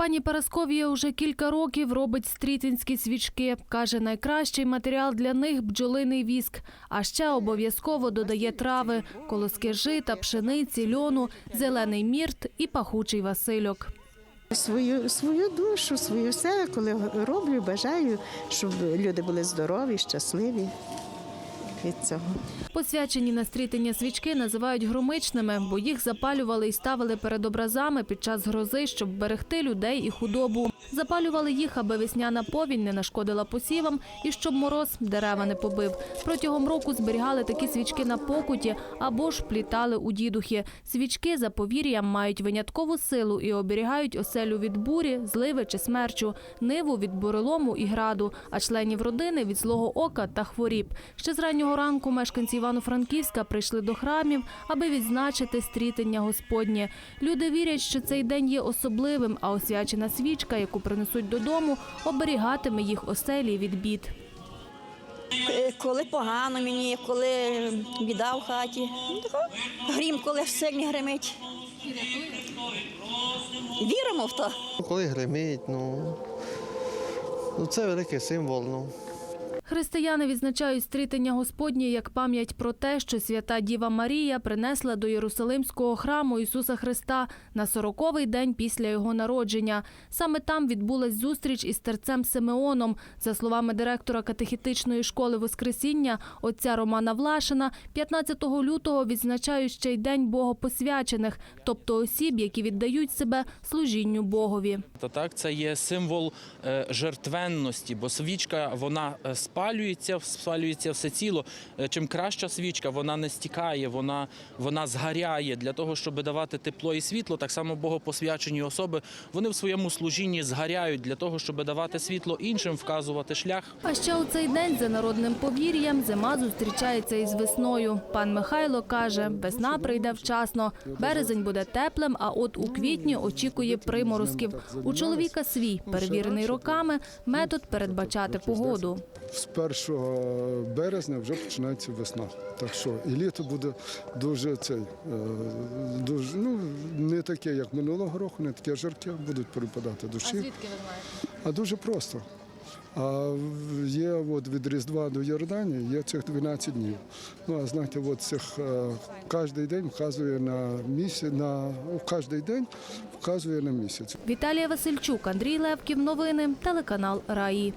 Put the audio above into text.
Пані Парасковія уже кілька років робить стрітинські свічки. Каже, найкращий матеріал для них бджолиний віск. А ще обов'язково додає трави, колоски жита, пшениці, льону, зелений мірт і пахучий васильок. Свою, свою душу, свою все, коли роблю, бажаю, щоб люди були здорові, щасливі від цього. Посвячені на стрітення свічки називають громичними, бо їх запалювали і ставили перед образами під час грози, щоб берегти людей і худобу. Запалювали їх, аби весняна повінь не нашкодила посівам і щоб мороз дерева не побив. Протягом року зберігали такі свічки на покуті або ж плітали у дідухи. Свічки за повір'ям мають виняткову силу і оберігають оселю від бурі, зливи чи смерчу, ниву від бурелому і граду, а членів родини від злого ока та хворіб. Ще з раннього ранку мешканці Івано-Франківська прийшли до храмів, аби відзначити стрітення Господнє. Люди вірять, що цей день є особливим, а освячена свічка, яку принесуть додому, оберігатиме їх оселі від бід. Коли погано мені, коли біда в хаті. Ну, Грім, коли сильний гримить. Віримо в то. Коли гримить, ну, ну це великий символ. Ну. Християни відзначають стрітення Господнє як пам'ять про те, що свята Діва Марія принесла до Єрусалимського храму Ісуса Христа на сороковий день після його народження. Саме там відбулась зустріч із терцем Симеоном. За словами директора катехітичної школи Воскресіння отця Романа Влашина, 15 лютого відзначають ще й день богопосвячених, тобто осіб, які віддають себе служінню Богові. То так, це є символ е, жертвенності, бо свічка вона е, спалюється, спалюється все ціло. Е, Чим краща свічка, вона не стікає, вона, вона згаряє для того, щоб давати тепло і світло. Так само богопосвячені особи вони в своєму служінні згаряють для того, щоб давати світло іншим, вказувати шлях. А ще у цей день за народним повір'ям зима зустрічається із весною. Пан Михайло каже, весна прийде вчасно. Березень буде теплим, а от у квітні очікує приморозків. У чоловіка свій, перевірений роками, метод передбачати погоду. З 1 березня вже починається весна. Так що і літо буде дуже цей е, дуже ну не таке, як минулого року, не таке жарке, будуть перепадати душі. А звідки ви знаєте? А дуже просто. А є от від Різдва до Йорданії є цих 12 днів. Ну а знаєте, от цих е, кожен день вказує на місяць, на кожен день вказує на місяць. Віталія Васильчук, Андрій Левків. Новини. Телеканал Раї.